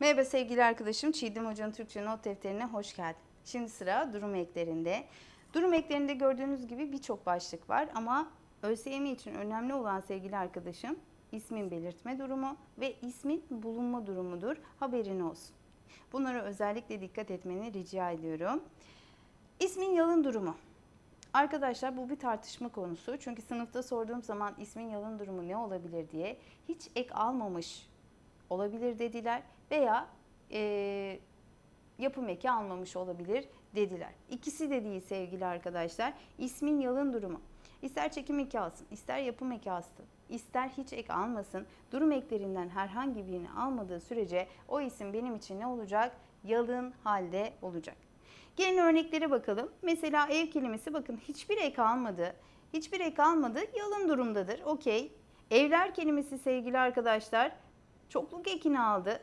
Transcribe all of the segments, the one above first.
Merhaba sevgili arkadaşım. Çiğdem Hoca'nın Türkçe not defterine hoş geldin. Şimdi sıra durum eklerinde. Durum eklerinde gördüğünüz gibi birçok başlık var ama ÖSYM için önemli olan sevgili arkadaşım ismin belirtme durumu ve ismin bulunma durumudur. Haberin olsun. Bunlara özellikle dikkat etmeni rica ediyorum. İsmin yalın durumu. Arkadaşlar bu bir tartışma konusu. Çünkü sınıfta sorduğum zaman ismin yalın durumu ne olabilir diye hiç ek almamış olabilir dediler veya e, yapım eki almamış olabilir dediler. İkisi de değil sevgili arkadaşlar. İsmin yalın durumu. İster çekim eki alsın, ister yapım eki alsın, ister hiç ek almasın. Durum eklerinden herhangi birini almadığı sürece o isim benim için ne olacak? Yalın halde olacak. Gelin örneklere bakalım. Mesela ev kelimesi bakın hiçbir ek almadı. Hiçbir ek almadı. Yalın durumdadır. Okey. Evler kelimesi sevgili arkadaşlar çokluk ekini aldı.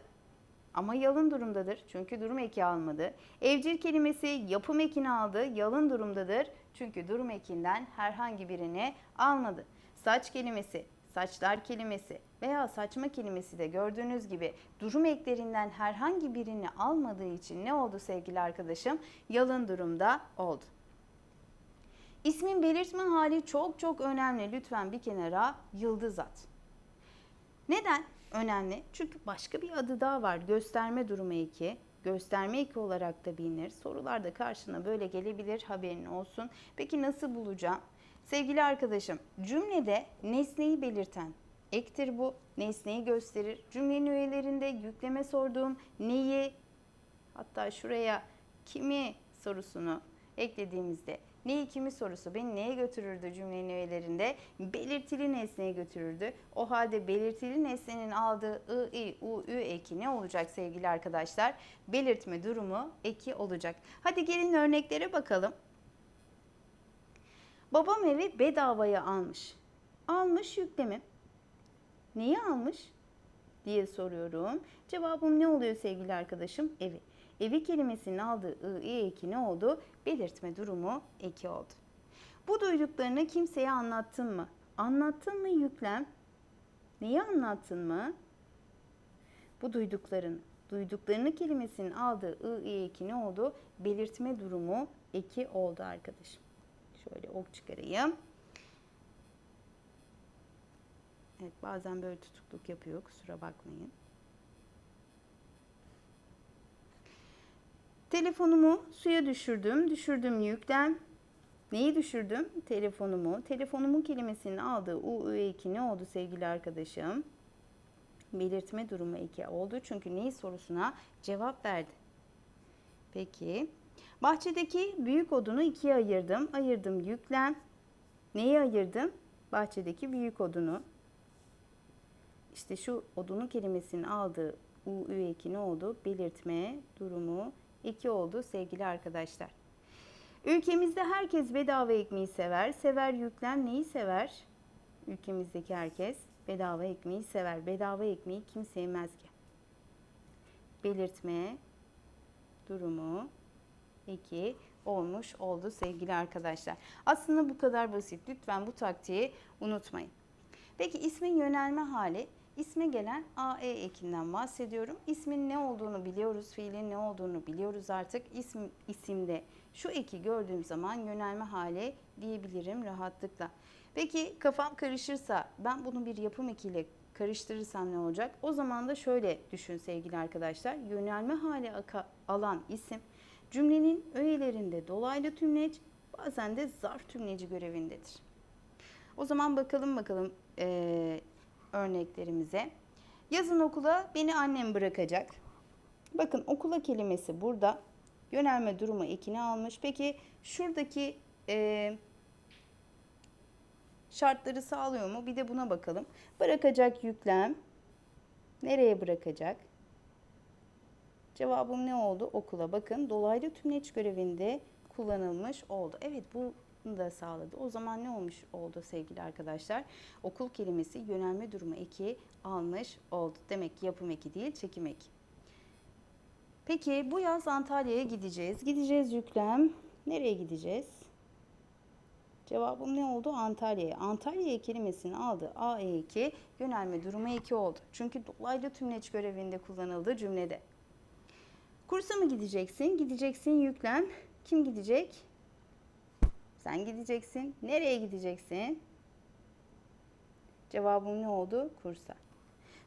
Ama yalın durumdadır. Çünkü durum eki almadı. Evcil kelimesi yapım ekini aldı. Yalın durumdadır. Çünkü durum ekinden herhangi birini almadı. Saç kelimesi, saçlar kelimesi veya saçma kelimesi de gördüğünüz gibi durum eklerinden herhangi birini almadığı için ne oldu sevgili arkadaşım? Yalın durumda oldu. İsmin belirtme hali çok çok önemli. Lütfen bir kenara yıldız at. Neden önemli? Çünkü başka bir adı daha var. Gösterme durumu eki. Gösterme eki olarak da bilinir. Sorularda karşına böyle gelebilir haberin olsun. Peki nasıl bulacağım? Sevgili arkadaşım cümlede nesneyi belirten ektir bu. Nesneyi gösterir. Cümlenin öğelerinde yükleme sorduğum neyi hatta şuraya kimi sorusunu eklediğimizde neyi kimi sorusu beni neye götürürdü cümlenin öğelerinde? Belirtili nesneye götürürdü. O halde belirtili nesnenin aldığı i, i, u, ü eki ne olacak sevgili arkadaşlar? Belirtme durumu eki olacak. Hadi gelin örneklere bakalım. Babam evi bedavaya almış. Almış yüklemi. Neyi almış? Diye soruyorum. Cevabım ne oluyor sevgili arkadaşım? Evi. Evi kelimesinin aldığı ı, i eki ne oldu? Belirtme durumu eki oldu. Bu duyduklarını kimseye anlattın mı? Anlattın mı yüklem? Neyi anlattın mı? Bu duyduklarını. Duyduklarını kelimesinin aldığı ı, i eki ne oldu? Belirtme durumu eki oldu arkadaşım. Şöyle ok çıkarayım. Evet bazen böyle tutukluk yapıyor kusura bakmayın. Telefonumu suya düşürdüm. Düşürdüm yüklem. Neyi düşürdüm? Telefonumu. Telefonumun kelimesinin aldığı u, ü eki ne oldu sevgili arkadaşım? Belirtme durumu eki oldu. Çünkü neyi sorusuna cevap verdi. Peki. Bahçedeki büyük odunu ikiye ayırdım. Ayırdım yüklem. Neyi ayırdım? Bahçedeki büyük odunu. İşte şu odunu kelimesinin aldığı u, ü eki ne oldu? Belirtme durumu eki oldu sevgili arkadaşlar. Ülkemizde herkes bedava ekmeği sever. Sever yüklem neyi sever? Ülkemizdeki herkes bedava ekmeği sever. Bedava ekmeği kim sevmez ki? Belirtme durumu eki olmuş oldu sevgili arkadaşlar. Aslında bu kadar basit. Lütfen bu taktiği unutmayın. Peki ismin yönelme hali İsme gelen AE ekinden bahsediyorum. İsmin ne olduğunu biliyoruz, fiilin ne olduğunu biliyoruz artık. İsm, isimde şu eki gördüğüm zaman yönelme hali diyebilirim rahatlıkla. Peki kafam karışırsa ben bunu bir yapım ekiyle karıştırırsam ne olacak? O zaman da şöyle düşün sevgili arkadaşlar. Yönelme hali alan isim cümlenin öğelerinde dolaylı tümleç bazen de zarf tümleci görevindedir. O zaman bakalım bakalım ee, örneklerimize. Yazın okula beni annem bırakacak. Bakın okula kelimesi burada. Yönelme durumu ekini almış. Peki şuradaki e, şartları sağlıyor mu? Bir de buna bakalım. Bırakacak yüklem. Nereye bırakacak? Cevabım ne oldu? Okula. Bakın dolaylı tümleç görevinde kullanılmış oldu. Evet bu da sağladı. O zaman ne olmuş oldu sevgili arkadaşlar? Okul kelimesi yönelme durumu eki almış oldu. Demek ki yapım eki değil çekim eki. Peki bu yaz Antalya'ya gideceğiz. Gideceğiz yüklem. Nereye gideceğiz? Cevabım ne oldu? Antalya'ya. Antalya kelimesinin aldığı AE2 yönelme durumu 2 oldu. Çünkü dolaylı tümleç görevinde kullanıldı cümlede. Kursa mı gideceksin? Gideceksin yüklem. Kim gidecek? Sen gideceksin. Nereye gideceksin? Cevabım ne oldu? Kursa.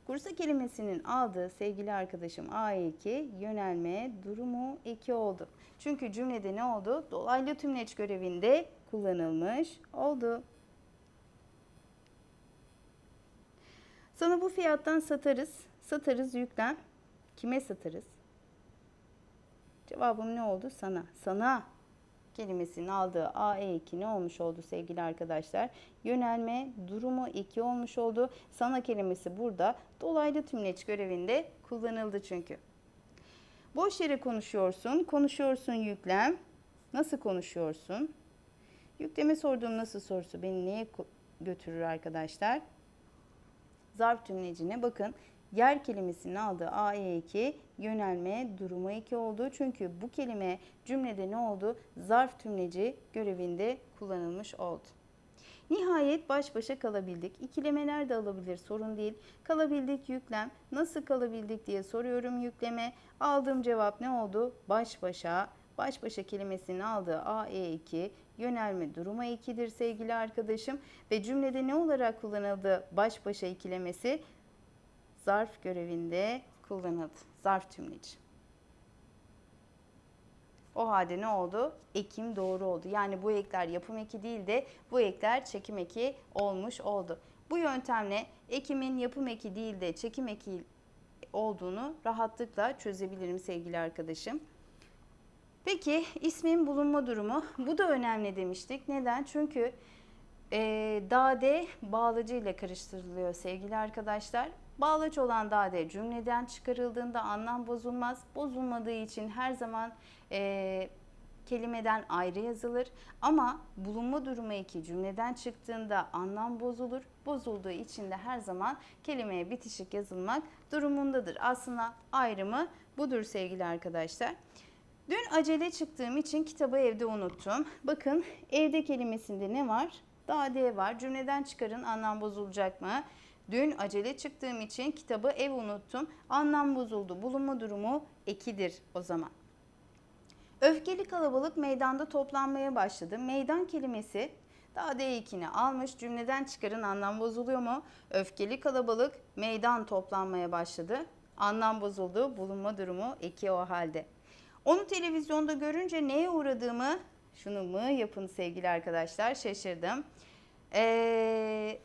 Kursa kelimesinin aldığı sevgili arkadaşım A2 yönelme durumu 2 oldu. Çünkü cümlede ne oldu? Dolaylı tümleç görevinde kullanılmış oldu. Sana bu fiyattan satarız. Satarız yüklem. Kime satarız? Cevabım ne oldu? Sana. Sana kelimesinin aldığı AE2 ne olmuş oldu sevgili arkadaşlar? Yönelme durumu 2 olmuş oldu. Sana kelimesi burada dolaylı tümleç görevinde kullanıldı çünkü. Boş yere konuşuyorsun. Konuşuyorsun yüklem. Nasıl konuşuyorsun? Yükleme sorduğum nasıl sorusu beni neye götürür arkadaşlar? Zarf tümlecine bakın. Yer kelimesinin aldığı AE2 yönelme durumu 2 oldu. Çünkü bu kelime cümlede ne oldu? Zarf tümleci görevinde kullanılmış oldu. Nihayet baş başa kalabildik. İkilemeler de alabilir sorun değil. Kalabildik yüklem. Nasıl kalabildik diye soruyorum yükleme. Aldığım cevap ne oldu? Baş başa. Baş başa kelimesinin aldığı AE2 yönelme durumu 2'dir sevgili arkadaşım. Ve cümlede ne olarak kullanıldı baş başa ikilemesi? Zarf görevinde kullanıldı. Zarf tümleci. O halde ne oldu? Ekim doğru oldu. Yani bu ekler yapım eki değil de bu ekler çekim eki olmuş oldu. Bu yöntemle ekimin yapım eki değil de çekim eki olduğunu rahatlıkla çözebilirim sevgili arkadaşım. Peki ismin bulunma durumu. Bu da önemli demiştik. Neden? Çünkü e, dade bağlacı ile karıştırılıyor sevgili arkadaşlar. Bağlaç olan dade cümleden çıkarıldığında anlam bozulmaz. Bozulmadığı için her zaman e, kelimeden ayrı yazılır. Ama bulunma durumu eki cümleden çıktığında anlam bozulur. Bozulduğu için de her zaman kelimeye bitişik yazılmak durumundadır. Aslında ayrımı budur sevgili arkadaşlar. Dün acele çıktığım için kitabı evde unuttum. Bakın evde kelimesinde ne var? Dade var. Cümleden çıkarın anlam bozulacak mı? Dün acele çıktığım için kitabı ev unuttum. Anlam bozuldu. Bulunma durumu ekidir o zaman. Öfkeli kalabalık meydanda toplanmaya başladı. Meydan kelimesi daha D2'ni almış. Cümleden çıkarın anlam bozuluyor mu? Öfkeli kalabalık meydan toplanmaya başladı. Anlam bozuldu. Bulunma durumu eki o halde. Onu televizyonda görünce neye uğradığımı şunu mu yapın sevgili arkadaşlar şaşırdım. Ee,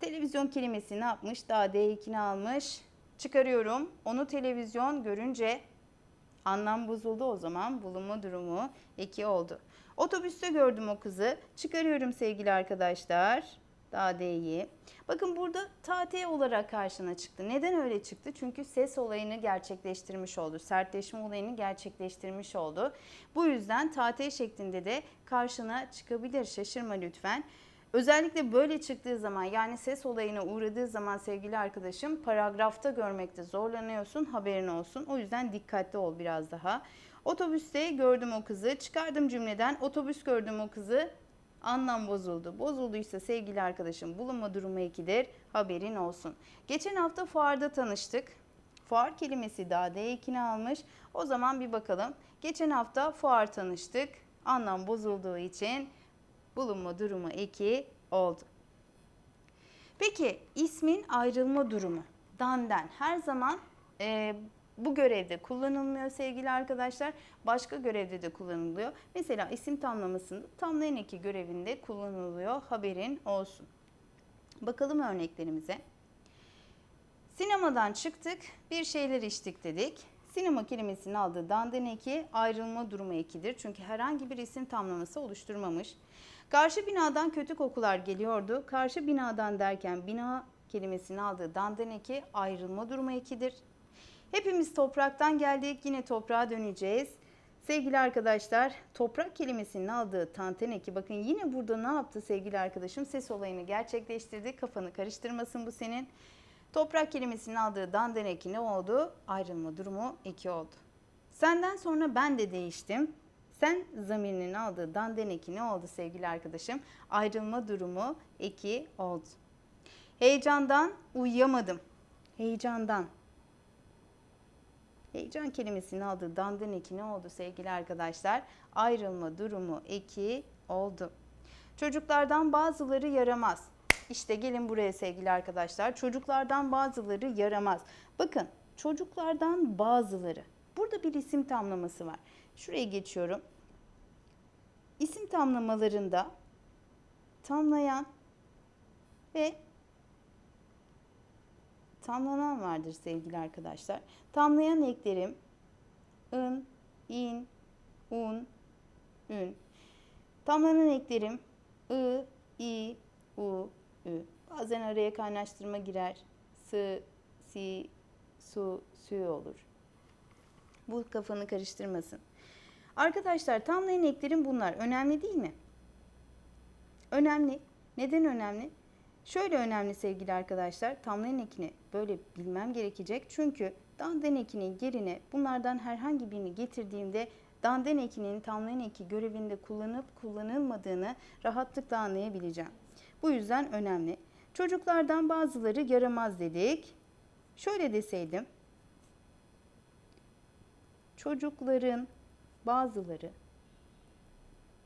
televizyon kelimesi ne yapmış? Daha D2'ni almış. Çıkarıyorum. Onu televizyon görünce anlam bozuldu o zaman. Bulunma durumu 2 oldu. Otobüste gördüm o kızı. Çıkarıyorum sevgili arkadaşlar. Daha D'yi. Bakın burada tate olarak karşına çıktı. Neden öyle çıktı? Çünkü ses olayını gerçekleştirmiş oldu. Sertleşme olayını gerçekleştirmiş oldu. Bu yüzden tate şeklinde de karşına çıkabilir. Şaşırma lütfen. Özellikle böyle çıktığı zaman yani ses olayına uğradığı zaman sevgili arkadaşım paragrafta görmekte zorlanıyorsun haberin olsun. O yüzden dikkatli ol biraz daha. Otobüste gördüm o kızı çıkardım cümleden otobüs gördüm o kızı anlam bozuldu. Bozulduysa sevgili arkadaşım bulunma durumu 2'dir haberin olsun. Geçen hafta fuarda tanıştık. Fuar kelimesi daha D2'ni almış. O zaman bir bakalım. Geçen hafta fuar tanıştık. Anlam bozulduğu için bulunma durumu 2 oldu. Peki ismin ayrılma durumu. Danden her zaman e, bu görevde kullanılmıyor sevgili arkadaşlar. Başka görevde de kullanılıyor. Mesela isim tamlamasında tamlayan eki görevinde kullanılıyor. Haberin olsun. Bakalım örneklerimize. Sinemadan çıktık, bir şeyler içtik dedik. Sinema kelimesinin aldığı dandan eki ayrılma durumu ekidir. Çünkü herhangi bir isim tamlaması oluşturmamış. Karşı binadan kötü kokular geliyordu. Karşı binadan derken bina kelimesinin aldığı dandan eki ayrılma durumu ekidir. Hepimiz topraktan geldik, yine toprağa döneceğiz. Sevgili arkadaşlar, toprak kelimesinin aldığı tanten eki, bakın yine burada ne yaptı sevgili arkadaşım? Ses olayını gerçekleştirdi. Kafanı karıştırmasın bu senin. Toprak kelimesinin aldığı dandan eki ne oldu? Ayrılma durumu eki oldu. Senden sonra ben de değiştim. Sen zamirinin aldığı danden eki ne oldu sevgili arkadaşım? Ayrılma durumu eki oldu. Heyecandan uyuyamadım. Heyecandan. Heyecan kelimesinin aldığı danden eki ne oldu sevgili arkadaşlar? Ayrılma durumu eki oldu. Çocuklardan bazıları yaramaz. İşte gelin buraya sevgili arkadaşlar. Çocuklardan bazıları yaramaz. Bakın çocuklardan bazıları. Burada bir isim tamlaması var. Şuraya geçiyorum. İsim tamlamalarında tamlayan ve tamlanan vardır sevgili arkadaşlar. Tamlayan eklerim ın, in, un, ün. Tamlanan eklerim ı, i. Bazen araya kaynaştırma girer. Sı, si, su, sü olur. Bu kafanı karıştırmasın. Arkadaşlar tamlayan eklerim bunlar. Önemli değil mi? Önemli. Neden önemli? Şöyle önemli sevgili arkadaşlar. Tamlayan ekini böyle bilmem gerekecek. Çünkü danden ekinin yerine bunlardan herhangi birini getirdiğimde danden ekinin tamlayan eki görevinde kullanıp kullanılmadığını rahatlıkla anlayabileceğim. Bu yüzden önemli. Çocuklardan bazıları yaramaz dedik. Şöyle deseydim. Çocukların bazıları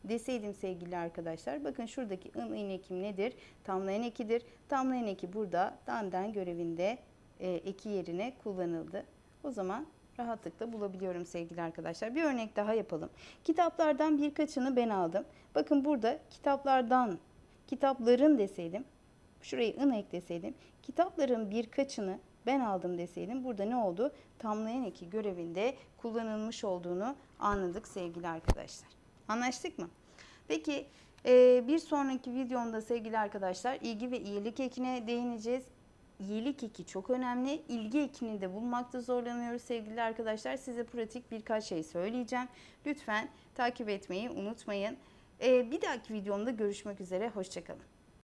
deseydim sevgili arkadaşlar. Bakın şuradaki ın ekim nedir? Tamlayan ekidir. Tamlayan eki burada danden görevinde e, eki yerine kullanıldı. O zaman rahatlıkla bulabiliyorum sevgili arkadaşlar. Bir örnek daha yapalım. Kitaplardan birkaçını ben aldım. Bakın burada kitaplardan, kitapların deseydim, şurayı ın ekleseydim, kitapların birkaçını ben aldım deseydim burada ne oldu? Tamlayan eki görevinde kullanılmış olduğunu anladık sevgili arkadaşlar. Anlaştık mı? Peki e, bir sonraki videomda sevgili arkadaşlar ilgi ve iyilik ekine değineceğiz. İyilik eki çok önemli. İlgi ekini de bulmakta zorlanıyoruz sevgili arkadaşlar. Size pratik birkaç şey söyleyeceğim. Lütfen takip etmeyi unutmayın. E, bir dahaki videomda görüşmek üzere. Hoşçakalın.